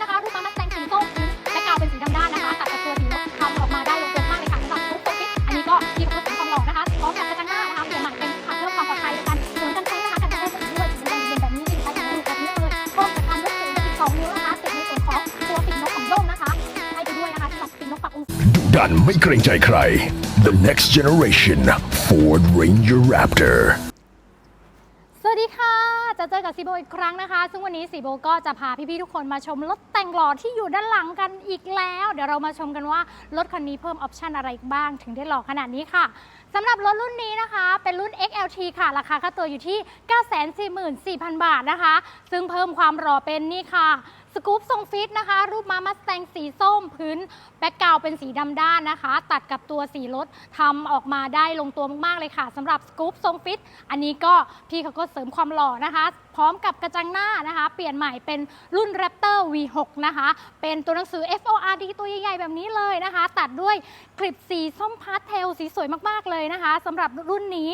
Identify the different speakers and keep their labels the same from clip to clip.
Speaker 1: นะคะรูปมามัสแตงสีส้มแบ็คกราวเป็นสีดำด้านนะคะตัดกับตัวสีทำออกมาได้ลงตัวมากเลยค่ะสำหรับรูปตัวฟิตอันนี้ก็ที่เขาเสริมความหล่อนะคะพร้อมกับกระจังหน้านะคะเปลี่ยนหม่เป็นขัดเพิ่มความปลอดภัยการเสริมกันใช้นะคะกันกระแทกสีด้วยสีแดงเย็นแบบนี้สีใช้กับดูแบบนี้เลยเพิ่มจากการยกสูงไปอีสองนิ้วนะคะติดในส่วนของตัวปีกนกของโย่งนะคะให้ไปด้วยนะคะสำหรับปีกนกปรับองศา
Speaker 2: ดันไม่เกรงใจใคร The next generation Ford Ranger Raptor
Speaker 1: จะเจอกับซีโบอีกครั้งนะคะ ซึ่งวันนี้ซีโบก็จะพาพี่ๆทุกคนมาชมรถแต่งหล่อที่อยู่ด้านหลังกันอีกแล้ว เดี๋ยวเรามาชมกันว่ารถคันนี้เพิ่มออปชันอะไรอีกบ้าง ถึงได้หล่อขนาดนี้ค่ะสำหรับรถรุ่นนี้นะคะ เป็นรุ่น XLT ค่ะ ราคาค่าตัวอยู่ที่ 944,000 บาทนะคะ ซึ่งเพิ่มความหล่อเป็นนี่ค่ะ สกู๊ปทรงฟิตนะคะ รูปมามัสแตงสีส้มพื้น แบ็กกราวเป็นสีดำด้านนะคะ ตัดกับตัวสีรถทำออกมาได้ลงตัวมาก ๆ เลยค่ะสำหรับสกู๊ปทรงฟิต อันนี้ก็พี่เขาก็เสริมความหล่อนะคะ พร้อมกับกระจังหน้านะคะ เปลี่ยนใหม่เป็นรุ่น Raptor V6 นะคะ เป็นตัวหนังสือ FORD ตัวใหญ่ๆแบบนี้เลยนะคะ ตัดด้วยกริบสีส้มพาสเทลสีสวยมากๆเลยนะคะสำหรับรุ่นนี้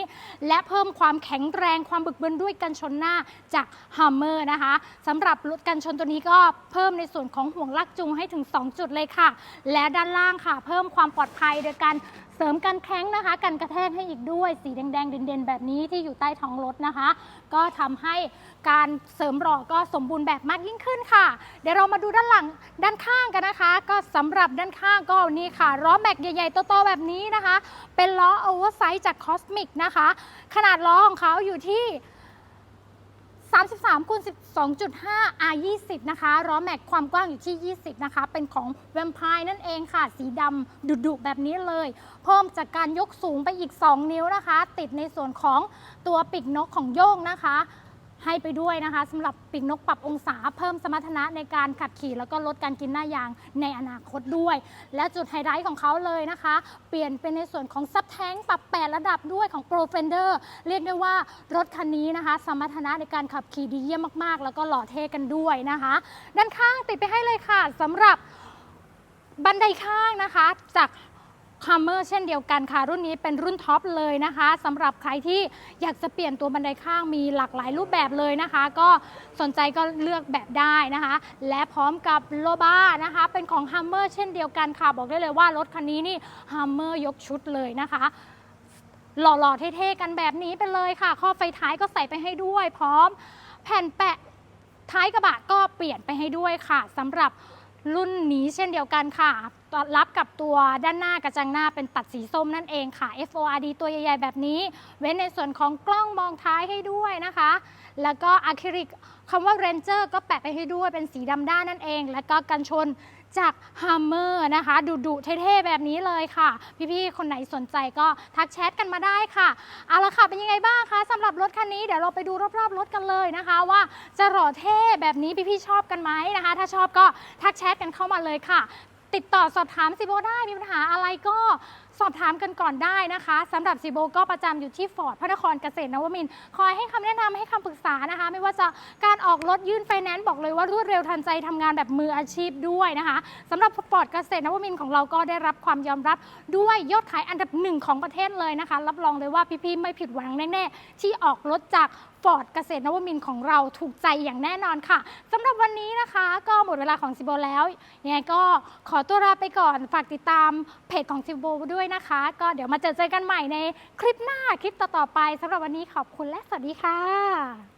Speaker 1: และเพิ่มความแข็งแรงความบึกบึนด้วยกันชนหน้าจาก Hummer นะคะสำหรับรถกันชนตัวนี้ก็เพิ่มในส่วนของห่วงลากจูงให้ถึง 2 จุดเลยค่ะ และด้านล่างค่ะ เพิ่มความปลอดภัยโดยการเสริมกันแข้งนะคะ กันกระแทกให้อีกด้วย สีแดงๆ เด่นๆ แบบนี้ที่อยู่ใต้ท้องรถนะคะ ก็ทำให้การเสริมหล่อก็สมบูรณ์แบบมากยิ่งขึ้นค่ะ เดี๋ยวเรามาดูด้านหลังด้านข้างกันนะคะ ก็สำหรับด้านข้างก็นี่ค่ะล้อแม็กใหญ่ๆโตๆแบบนี้นะคะ เป็นล้อโอเวอร์ไซส์จากคอสมิกนะคะ ขนาดล้อของเขาอยู่ที่ 33คูณ12.5 R 20นะคะล้อแม็กความกว้างอยู่ที่ 20 นะคะ เป็นของแวมไพร์นั่นเองค่ะ สีดำดุๆแบบนี้เลย เพิ่มจากการยกสูงไปอีก 2 นิ้วนะคะ ติดในส่วนของตัวปีกนกของโย่งนะคะ ให้ไปด้วยนะคะสำหรับปีกนกปรับองศาเพิ่มสมรรถนะในการขับขี่ แล้วก็ลดการกินหน้ายางในอนาคตด้วย และจุดไฮไลท์ของเขาเลยนะคะ เปลี่ยนเป็นในส่วนของซับแท้งปรับ 8 ระดับด้วยของ Pro Fender เรียกได้ว่ารถคันนี้นะคะ สมรรถนะในการขับขี่ดีเยี่ยมมากๆ แล้วก็หล่อเท่กันด้วยนะคะ ด้านข้างติดไปให้เลยค่ะสำหรับบันไดข้างนะคะจาก คัมเมอร์เช่นเดียวกันค่ะ รุ่นนี้เป็นรุ่นท็อปเลยนะคะสำหรับใครที่อยากจะเปลี่ยนตัวบันไดข้างมีหลากหลายรูปแบบเลยนะคะ ก็สนใจก็เลือกแบบได้นะคะ และพร้อมกับโลบ้านะคะ เป็นของ Hummer เช่นเดียวกันค่ะ บอกได้เลยว่ารถคันนี้นี่ Hummer ยกชุดเลยนะคะหล่อๆ เท่ๆ กันแบบนี้ไปเลยค่ะ ข้อไฟท้ายก็ใส่ไปให้ด้วย พร้อมแผ่นแปะท้ายกระบะก็เปลี่ยนไปให้ด้วยค่ะสำหรับ รุ่นนี้เช่นเดียวกันค่ะ รับกับตัวด้านหน้ากระจังหน้าเป็นตัดสีส้มนั่นเองค่ะ FORD ตัวใหญ่ๆ แบบนี้ เว้นในส่วนของกล้องมองท้ายให้ด้วยนะคะ แล้วก็อะคริลิกคำว่า Ranger ก็แปะไปให้ด้วยเป็นสีดำด้านนั่นเอง แล้วก็กันชน จาก Hammer นะคะ ดุๆเท่ๆ แบบนี้เลยค่ะ พี่ๆ คนไหนสนใจก็ทักแชทกันมาได้ค่ะ เอาละค่ะ เป็นยังไงบ้างคะสำหรับรถคันนี้เดี๋ยวเราไปดูรอบๆ รถกันเลยนะคะ ว่าจะหล่อเท่แบบนี้พี่ๆ ชอบกันไหมนะคะ ถ้าชอบก็ทักแชทกันเข้ามาเลยค่ะ ติดต่อสอบถามซิโบได้มีปัญหาอะไรก็ สอบถามกันก่อนได้นะคะสำหรับซิโบก็ประจำอยู่ที่ฟอร์ดพระนครเกษตรนวมินทร์คอยให้คำแนะนำให้คำปรึกษานะคะ ไม่ว่าจะการออกรถยื่นไฟแนนซ์บอกเลยว่ารวดเร็วทันใจทำงานแบบมืออาชีพด้วยนะคะสำหรับฟอร์ดเกษตรนวมินทร์ของเราก็ได้รับความยอมรับด้วยยอดขายอันดับหนึ่งของประเทศเลยนะคะ รับรองเลยว่าพี่ๆไม่ผิดหวังแน่ๆที่ออกรถจากฟอร์ดเกษตรนวมินทร์ของเราถูกใจอย่างแน่นอนค่ะสำหรับวันนี้นะคะก็หมดเวลาของซิโบแล้วยังไงก็ขอตัวลาไปก่อนฝากติดตามเพจของซิโบด้วยด้วยนะคะ ก็เดี๋ยวมาเจอเจอกันใหม่ในคลิปหน้าคลิปต่อๆไปสำหรับวันนี้ขอบคุณและสวัสดีค่ะ